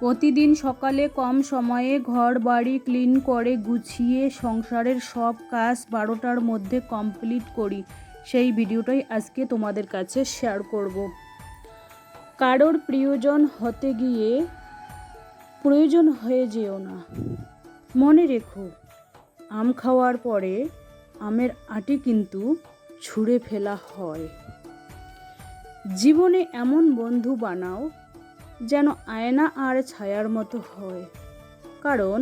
প্রতিদিন সকালে কম সময়ে ঘর বাড়ি ক্লিন করে গুছিয়ে সংসারের সব কাজ বারোটার মধ্যে কমপ্লিট করি। সেই ভিডিওটাই আজকে তোমাদের কাছে শেয়ার করব। কারোর প্রিয়জন হতে গিয়ে প্রয়োজন হয়ে যেও না। মনে রেখো, আম খাওয়ার পরে আমের আটি কিন্তু ছুঁড়ে ফেলা হয়। জীবনে এমন বন্ধু বানাও যেন আয়না আর ছায়ার মতো হয়। কারণ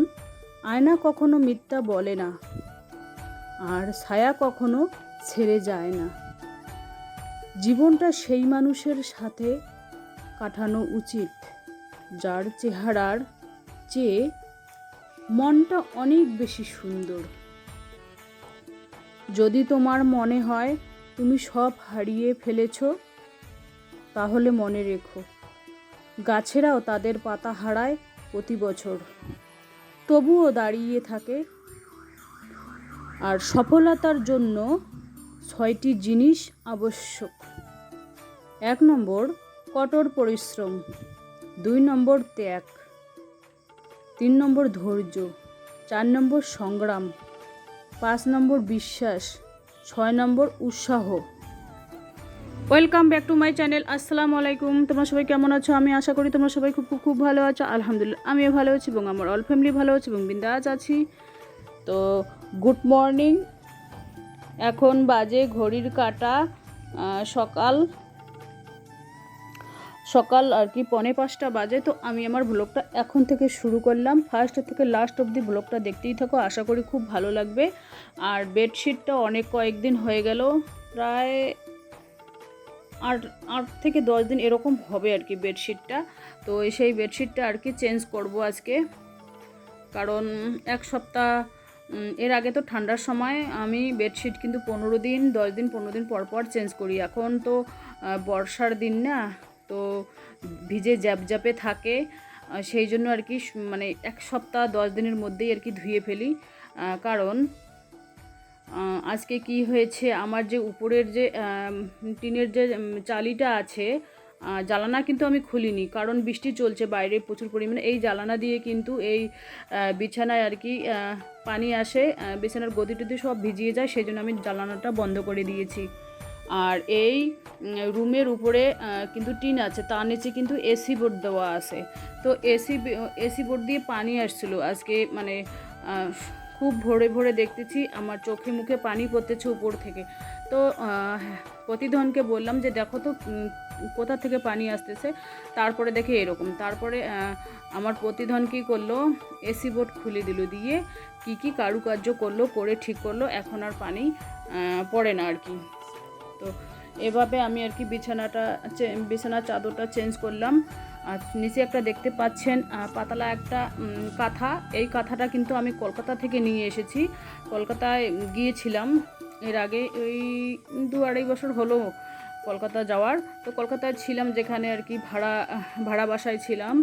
আয়না কখনো মিথ্যা বলে না, আর ছায়া কখনো ছেড়ে যায় না। জীবনটা সেই মানুষের সাথে কাটানো উচিত, যার চেহারার চেয়ে মনটা অনেক বেশি সুন্দর। যদি তোমার মনে হয় তুমি সব হারিয়ে ফেলেছো, তাহলে মনে রেখো। গাছেরাও তাদের পাতা হারায় প্রতি বছর। তবুও দাঁড়িয়ে থাকে। আর সফলতার জন্য ছয়টি জিনিস আবশ্যক। এক নম্বর, কঠোর পরিশ্রম। দুই নম্বর, ত্যাগ। তিন নম্বর, ধৈর্য। চার নম্বর, সংগ্রাম। পাঁচ নম্বর, বিশ্বাস। ছয় নম্বর, উৎসাহ। Welcome back to my channel আসসালামু আলাইকুম তোমরা সবাই কেমন আছো? আমি আশা করি তোমরা সবাই খুব খুব ভালো আছো। আলহামদুলিল্লাহ, আমিও ভালো আছি এবং আমার অল ফ্যামিলি ভালো আছে এবং বিন্দাজ আছি। তো গুড মর্নিং এখন বাজে ঘড়ির কাটা সকাল। সকাল আর কি পনে পাঁচটা বাজে। তো আমি আমার ব্লগটা এখন থেকে শুরু করলাম। ফার্স্ট থেকে লাস্ট অবধি ব্লগটা দেখতেই থাকো, আশা করি খুব ভালো লাগবে। আর বেডশিটটা অনেক কয়েকদিন হয়ে গেল। প্রায় আট আট থেকে দশ দিন এরকম হবে আর কি বেডশিটটা। তো সেই বেডশিটটা আর কি চেঞ্জ করব আজকে। কারণ এক সপ্তাহ এর আগে তো ঠান্ডার সময় আমি বেডশিট কিন্তু পনেরো দিন, দশ দিন, পনেরো দিন পর পর চেঞ্জ করি। এখন তো বর্ষার দিন না, তো ভিজে জ্যাপ জ্যাপে থাকে সেই জন্য আর কি মানে এক সপ্তাহ, দশ দিনের মধ্যেই আর কি ধুয়ে ফেলি। কারণ আজকে কি হয়েছে? আমার যে উপরের যে টিনের যে চালিটা আছে জ্বালানা কিন্তু আমি খুলিনি, কারণ বৃষ্টি চলছে বাইরে প্রচুর পরিমাণে। এই জ্বালানা দিয়ে কিন্তু এই বিছানায় আর কি পানি আসে বিছানার গদি টদি সব ভিজিয়ে যায় সেই জন্য আমি জ্বালানাটা বন্ধ করে দিয়েছি। আর এই রুমের উপরে কিন্তু টিন আছে, তার নিচে কিন্তু এসি বোর্ড দেওয়া আছে। তো এসি এসি বোর্ড দিয়ে পানি আসছিল আজকে মানে খুব ভোরে ভোরে দেখতেছি, আমার চোখে মুখে পানি পড়তেছে উপর থেকে। তো প্রতিধনকে বললাম যে, দেখো তো কোথা থেকে পানি আসতেছে? তারপরে দেখে এরকম। তারপরে আমার প্রতিধন কী করল? এসি বোর্ড খুলে দিল দিয়ে কি কি কারুকার্য করল, করে ঠিক করল, এখন আর পানি পড়ে না আর কি। তো, এভাবে আমি আর কি বিছানাটা বিছানার চাদরটা চেঞ্জ করলাম। আর নিচে একটা দেখতে পাচ্ছেন পাতলা একটা কাঁথা। এই কাঁথাটা কিন্তু আমি কলকাতা থেকে নিয়ে এসেছি। কলকাতায় গিয়েছিলাম এর আগে ওই দু আড়াই বছর হলো কলকাতা যাওয়ার। তো কলকাতায় ছিলাম যেখানে আর কি ভাড়া ভাড়া বাসায় ছিলাম।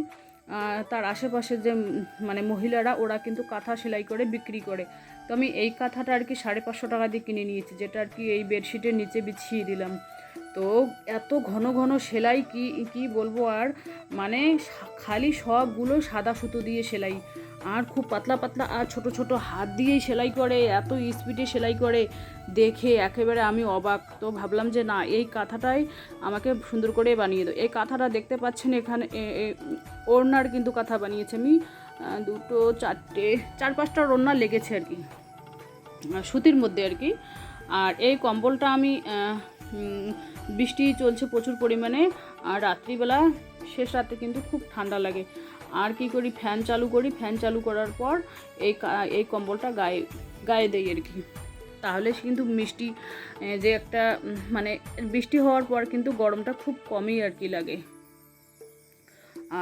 তার আশেপাশে যে মানে মহিলারা, ওরা কিন্তু কাঁথা সেলাই করে বিক্রি করে। তো আমি এই কাঁথাটা আর কি সাড়ে পাঁচশো টাকা দিয়ে কিনে নিয়েছি, যেটা আর কি এই বেডশিটের নিচে বিছিয়ে দিলাম। তো এত ঘন ঘন সেলাই কি কি বলব আর? মানে খালি সবগুলো সাদা সুতো দিয়ে সেলাই। আর খুব পাতলা পাতলা আর ছোট ছোট হাত দিয়েই সেলাই করে, এত স্পিডে সেলাই করে। দেখে একেবারে আমি অবাক। তো ভাবলাম যে না, এই কাঁথাটাই আমাকে সুন্দর করে বানিয়ে দাও। এই কাঁথাটা দেখতে পাচ্ছেন এখানে ওড়নার কিন্তু কাঁথা বানিয়েছে আমি। দুটো চারটে, চার পাঁচটা ওড়না লেগেছে আর কি। সুতির মধ্যে আর কি। আর এই কম্বলটা আমি বৃষ্টি চলছে প্রচুর পরিমাণে, আর রাত্রিবেলা, শেষ রাতে কিন্তু খুব ঠান্ডা লাগে। আর কি করি, ফ্যান চালু করি, ফ্যান চালু করার পর এই এই কম্বলটা গায়ে গায়ে দেই আর কি। তাহলে কিন্তু মিষ্টি যে একটা মানে বৃষ্টি হওয়ার পর কিন্তু গরমটা খুব কমই আর কি লাগে।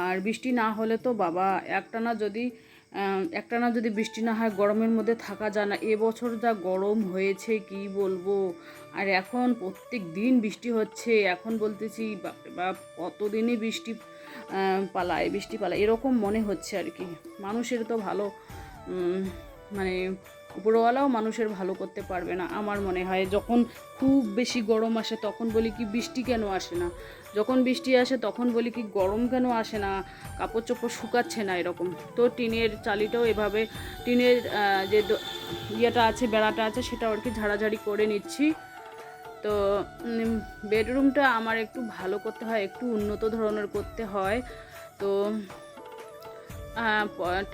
আর বৃষ্টি না হলে তো বাবা, একটানা যদি আহ, একটানা যদি বৃষ্টি না হয় গরমের মধ্যে থাকা যায় না। এবছর যা গরম হয়েছে কি বলব? আর এখন প্রত্যেক দিন বৃষ্টি হচ্ছে। এখন বলতেছি বাপরে বাপ কতদিনই বৃষ্টি পালায় বৃষ্টি পালায়। এরকম মনে হচ্ছে আর কি। মানুষের তো ভালো মানে উপরওয়ালাও মানুষের ভালো করতে পারবে না। আমার মনে হয় যখন খুব বেশি গরম আসে তখন বলি কি বৃষ্টি কেন আসে না? যখন বৃষ্টি আসে তখন বলি কি গরম কেন আসে না? কাপড় চোপড় শুকাচ্ছে না এরকম। তো টিনের চালিটাও এভাবে, টিনের যে ইয়েটা আছে, বেড়াটা আছে সেটা আর কি ঝাড়াঝাড়ি করে নিচ্ছি। তো বেডরুমটা আমার একটু ভালো করতে হয়, একটু উন্নত ধরনের করতে হয়। তো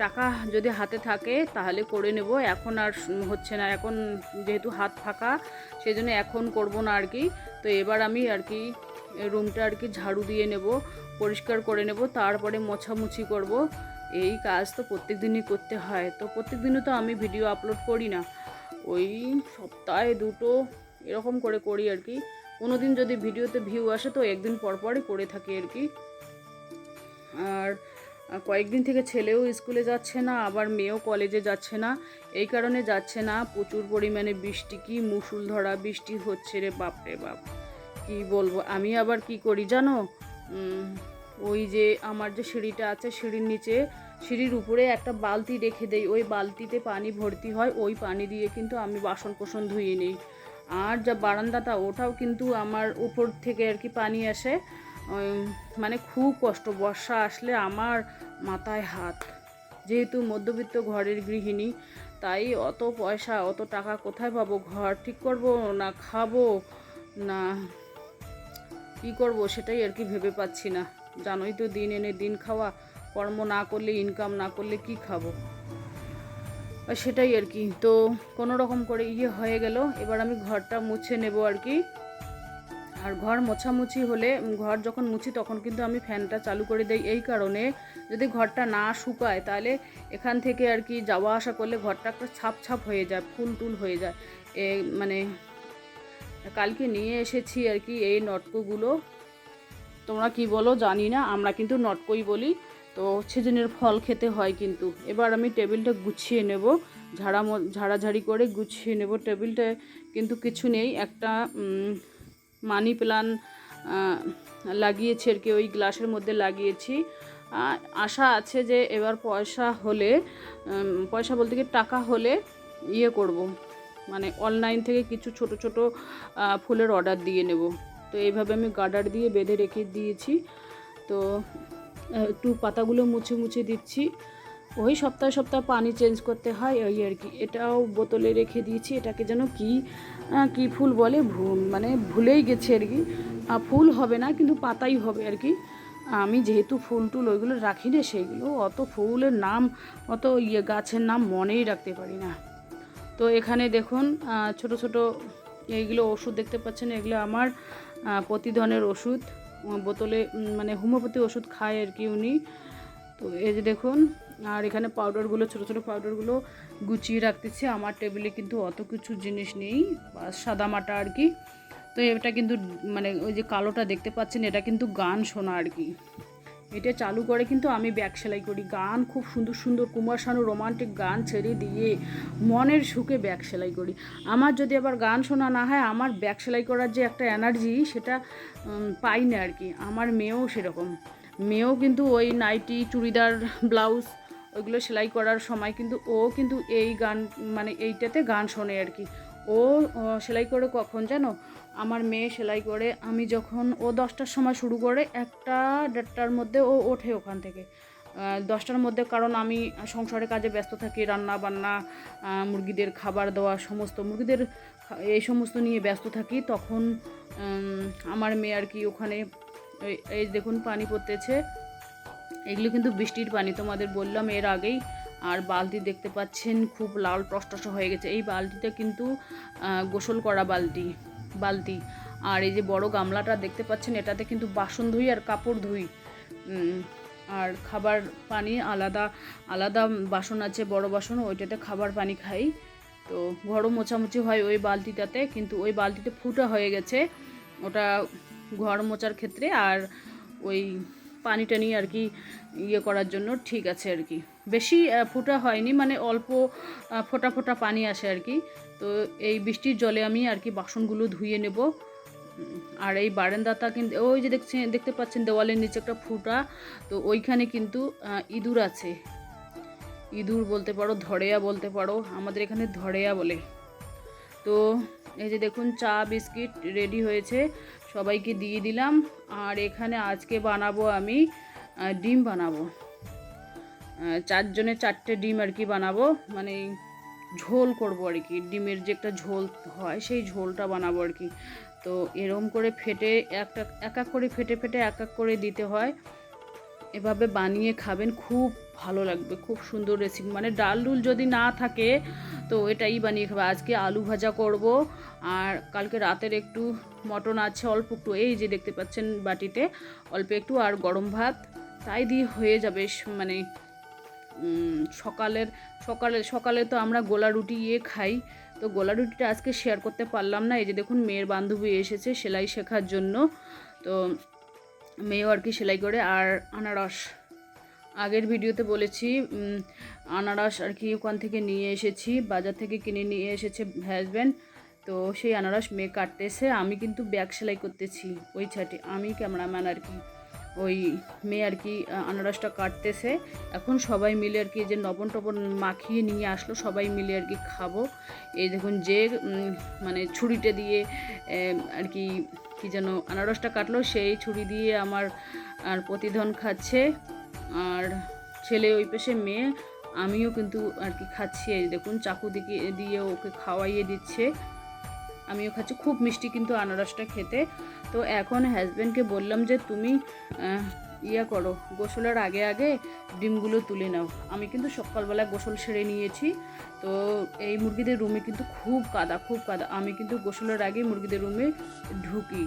টাকা যদি হাতে থাকে তাহলে করে নেব। এখন আর হচ্ছে না। এখন যেহেতু হাত ফাঁকা সেই জন্য এখন করব না আর কি। তো এবার আমি আর কি, রুমটা আর কি ঝাড়ু দিয়ে নেব, পরিষ্কার করে নেব, তারপরে মোছামুছি করব। এই কাজ তো প্রত্যেক দিনই করতে হয়। তো প্রত্যেক দিনও তো আমি ভিডিও আপলোড করি না। ওই সপ্তাহে দুটো এরকম করে করি আর কি। কোনো দিন যদি ভিডিওতে ভিউ আসে তো একদিন পর পরই করে থাকি আর কি। আর কয়েকদিন থেকে ছেলেও স্কুলে যাচ্ছে না, আবার মেয়েও কলেজে যাচ্ছে না। এই কারণে যাচ্ছে না। প্রচুর পরিমাণে বৃষ্টি কি মুসুল ধরা বৃষ্টি হচ্ছে রে বাপ রে বাপ। কি বলব? আমি আবার কি করি জানো? ওই যে আমার যে সিঁড়িটা আছে সিঁড়ির নিচে, সিঁড়ির উপরে একটা বালতি রেখে দেই। ওই বালতিতে পানি ভর্তি হয়, ওই পানি দিয়ে কিন্তু আমি বাসন কোসন ধুয়ে নিই। আর যা বারান্দাটা, ওটাও কিন্তু আমার উপর থেকে আর কি পানি আসে। মানে খুব কষ্ট। বর্ষা আসলে আমার মাথায় হাত। যেহেতু মধ্যবিত্ত ঘরের গৃহিণী, তাই অত পয়সা, অত টাকা কোথায় পাবো? ঘর ঠিক করব না খাব? না, কি করব সেটাই আর কি ভেবে পাচ্ছি না। জানোই তো দিন এনে দিন খাওয়া। কর্ম না করলে ইনকাম না করলে কি খাব? সেটাই আর কি। তো কোনো রকম করে ইয়ে হয়ে গেল। এবার আমি ঘরটা মুছে নেব আর কি। আর ঘর মোছামুছি হলে ঘর যখন মুছি তখন কিন্তু আমি ফ্যানটা চালু করে দেই। এই কারণে যদি ঘরটা না শুকায়, তাহলে এখান থেকে আর কি যাওয়া আসা করলে ঘরটা একটা ছাপ ছাপ হয়ে যায়, ফুল টুল হয়ে যায়। এ মানে কালকে নিয়ে এসেছি আর কি এই নটকোগুলো। তোমরা কি বলো জানি না, আমরা কিন্তু নটকই বলি। তো সেজনের ফল খেতে হয় কিন্তু। এবার আমি টেবিলটা গুছিয়ে নেব। ঝাড়া ঝাড়াঝাড়ি করে গুছিয়ে নেব। টেবিলটা কিন্তু কিছু নেই। একটা মানি প্লান লাগিয়েছি আর কি, ওই গ্লাসের মধ্যে লাগিয়েছি। আশা আছে যে এবার পয়সা হলে পয়সা বলতে কি টাকা হলে ইয়ে করব। মানে অনলাইন থেকে কিছু ছোট ছোট ফুলের অর্ডার দিয়ে নেব। তো এইভাবে আমি গার্ডার দিয়ে বেঁধে রেখে দিয়েছি। তো একটু পাতাগুলো মুছে মুছে দিচ্ছি। ওই সপ্তাহে সপ্তাহে পানি চেঞ্জ করতে হয়, ওই আর কি। এটাও বোতলে রেখে দিয়েছি, এটাকে যেন কি কি ফুল বলে, ভু- মানে ভুলেই গেছে আর কি। ফুল হবে না, কিন্তু পাতাই হবে আর কি। আমি যেহেতু ফুল টুল ওইগুলো রাখি না, সেইগুলো অত ফুলের নাম, অত ইয়ে গাছের নাম মনেই রাখতে পারি না। তো এখানে দেখুন ছোট ছোট এইগুলো ওষুধ দেখতে পাচ্ছেন, এগুলো আমার প্রতিধনের ওষুধ। বোতলে মানে হোমিওপ্যাথি ওষুধ খায় আর কি উনি। তো এই যে দেখুন আর এখানে পাউডারগুলো ছোট ছোট পাউডারগুলো গুছিয়ে রাখতেছি। আমার টেবিলে কিন্তু অত কিছু জিনিস নেই সাদা মাটা আর কি। তো এটা কিন্তু মানে ওই যে কালোটা দেখতে পাচ্ছেন, এটা কিন্তু গান শোনা আর কি। এটা চালু করে কিন্তু আমি ব্যাগ সেলাই করি। গান খুব সুন্দর সুন্দর কুমার শানু রোমান্টিক গান ছেড়ে দিয়ে মনের সুখে ব্যাগ সেলাই করি। আমার যদি আবার গান শোনা না হয়, আমার ব্যাগ সেলাই করার যে একটা এনার্জি সেটা পাই না আর কি। আমার মেয়েও সেরকম। মেয়েও কিন্তু ওই নাইটি চুড়িদার, ব্লাউজ ওইগুলো সেলাই করার সময় কিন্তু ও কিন্তু এই গান মানে এইটাতে গান শোনে আর কি। ও সেলাই করে কখন জানো? আমার মেয়ে সেলাই করে, আমি যখন ও দশটার সময় শুরু করে, একটা দেড়টার মধ্যে ও ওঠে ওখান থেকে। দশটার মধ্যে কারণ আমি সংসারের কাজে ব্যস্ত থাকি, রান্না বান্না মুরগিদের খাবার দেওয়া, সমস্ত মুরগিদের এই সমস্ত নিয়ে ব্যস্ত থাকি, তখন আমার মেয়ে আর কি ওখানে এই দেখুন পানি পড়তেছে এগুলো কিন্তু বৃষ্টির পানি, তোমাদের বললাম এর আগেই। আর বালতি দেখতে পাচ্ছেন, খুব লাল টসটস হয়ে গেছে। এই বালতিটা কিন্তু গোসল করা বালতি বালতি। আর এই যে বড় গামলাটা দেখতে পাচ্ছেন, এটাতে কিন্তু বাসন ধুই আর কাপড় ধুই। আর খাবার পানি আলাদা আলাদা বাসন আছে, বড় বাসন, ওইটাতে খাবার পানি খাই। তো ঘরও মোছামুছি হয় ওই বালতিটাতে, কিন্তু ওই বালতিতে ফুটা হয়ে গেছে। ওটা ঘর মোছার ক্ষেত্রে, আর ওই পানি টানি আর কি ইয়ে করার জন্য ঠিক আছে আর কি। বেশি ফোটা হয়নি মানে অল্প ফোটা ফোঁটা পানি আসে আর কি। তো এই বৃষ্টির জলে আমি আর কি বাসনগুলো ধুয়ে নেব। আর এই বারান্দাটা কিন্তু ওই যে দেখছেন দেখতে পাচ্ছেন দেওয়ালের নিচে একটা ফুটা। তো ওইখানে কিন্তু ইঁদুর আছে। ইঁদুর বলতে পারো, ধরেয়া বলতে পারো, আমাদের এখানে ধরেয়া বলে। তো এই যে দেখুন, চা, বিস্কিট রেডি হয়েছে। সবাইকে দিয়ে দিলাম। আর এখানে আজকে বানাবো আমি ডিম বানাবো। চারজনে চারটে ডিম আর কি বানাবো। মানে ঝোল করব আর কি। ডিমের যে একটা ঝোল হয়, সেই ঝোলটা বানাবো আর কি। তো এরম করে ফেটে একটা এক এক করে ফেটে ফেটে এক এক করে দিতে হয়। এভাবে বানিয়ে খাবেন, খুব ভালো লাগবে, খুব সুন্দর রেসিপি মানে ডাল ডুল যদি না থাকে, তো এটাই বানিয়ে খাবে। আজকে আলু ভাজা করব, আর কালকে রাতের একটু মটন আছে, অল্প একটু, এই যে দেখতে পাচ্ছেন বাটিতে, অল্প একটু, আর গরম ভাত। তাই দিয়ে হয়ে যাবে মানে সকালের, সকালে সকালে তো আমরা গোলা রুটি ইয়ে খাই। তো গোলা রুটিটা আজকে শেয়ার করতে পারলাম না। এই যে দেখুন, মেয়ের বান্ধবী এসেছে সেলাই শেখার জন্য। তো মেয়েও আর কি সেলাই করে আর আনারস। আগের ভিডিওতে বলেছি আনারস আর কি ওখান থেকে নিয়ে এসেছি, বাজার থেকে কিনে নিয়ে এসেছে হাজব্যান্ড তো সেই আনারস মেয়ে কাটতেছে। আমি কিন্তু ব্যাগ সেলাই করতেছি ওই ছাটে, আমি ক্যামেরাম্যান আর কি। ওই মেয়ে আর কি আনারসটা কাটতেছে। এখন সবাই মিলে আর কি যে নবন টবণ মাখিয়ে নিয়ে আসলো, সবাই মিলে আর কি খাব। এই দেখুন যে মানে ছুরিটা দিয়ে আর কি কি যেন আনারসটা কাটলো, সেই ছুরি দিয়ে আমার, আর প্রতিধন খাচ্ছে। আর ছেলে ওই পেশে মেয়ে, আমিও কিন্তু আর কি খাচ্ছি। দেখুন চাকু দিকে, দিয়ে ওকে খাওয়াইয়ে দিচ্ছে। আমিও খাচ্ছি। খুব মিষ্টি কিন্তু আনারসটা খেতে। তো এখন হাজব্যান্ডকে বললাম যে, তুমি ইয়া করো, গোসলের আগে আগে ডিমগুলো তুলে নাও। আমি কিন্তু সকালবেলা গোসল সেরে নিয়েছি। তো এই মুরগিদের রুমে কিন্তু খুব কাদা খুব কাদা। আমি কিন্তু গোসলের আগে মুরগিদের রুমে ঢুকি।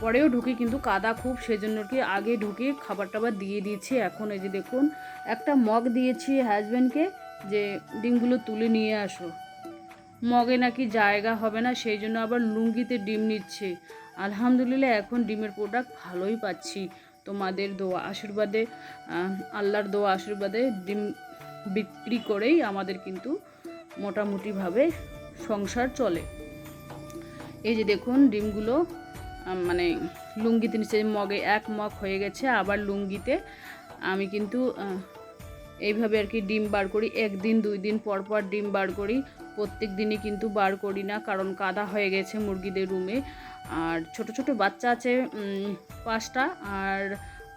পরেও ঢুকি কিন্তু কাদা খুব, সেজন্য কি আগে ঢুকে খাবার টাবার দিয়ে দিয়েছি। এখন এই যে দেখুন, একটা মগ দিয়েছি হাজব্যান্ডকে যে, ডিমগুলো তুলে নিয়ে আসো। মগে নাকি জায়গা হবে না, সেই জন্য আবার লুঙ্গিতে ডিম নিচ্ছে। আলহামদুলিল্লাহ, এখন ডিমের প্রোডাক্ট ভালোই পাচ্ছি। তোমাদের দোয়া আশীর্বাদে আল্লাহর দোয়া আশীর্বাদে ডিম বিক্রি করেই আমাদের কিন্তু মোটামুটিভাবে সংসার চলে। এই যে দেখুন, ডিমগুলো মানে লুঙ্গিতে নিচে মগে এক মগ হয়ে গেছে, আবার লুঙ্গিতে আমি কিন্তু এইভাবে আর কি ডিম বার করি। একদিন, দুই দিন পর পর ডিম বার করি। প্রত্যেক দিনই কিন্তু বার করি না, কারণ কাদা হয়ে গেছে মুরগিদের রুমে। আর ছোট ছোট বাচ্চা আছে পাঁচটা, আর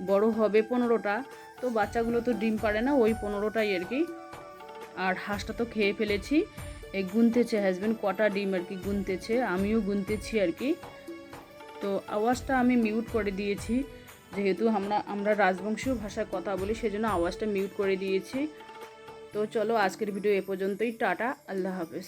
বড় হবে পনেরোটা। তো বাচ্চাগুলো তো ডিম পারে না, ওই পনেরোটাই আর কি। আর হাঁসটা তো খেয়ে ফেলেছি। এই গুনতেছে হাজব্যান্ড কটা ডিম আর কি গুনতেছে, আমিও গুনতেছি আর কি। তো আওয়াজটা আমি মিউট করে দিয়েছি, যেহেতু আমরা আমরা রাজবংশীয় ভাষায় কথা বলি, সেজন্য আওয়াজটা মিউট করে দিয়েছি। তো চলো আজকের ভিডিও এ পর্যন্তই টাটা আল্লাহ হাফেজ।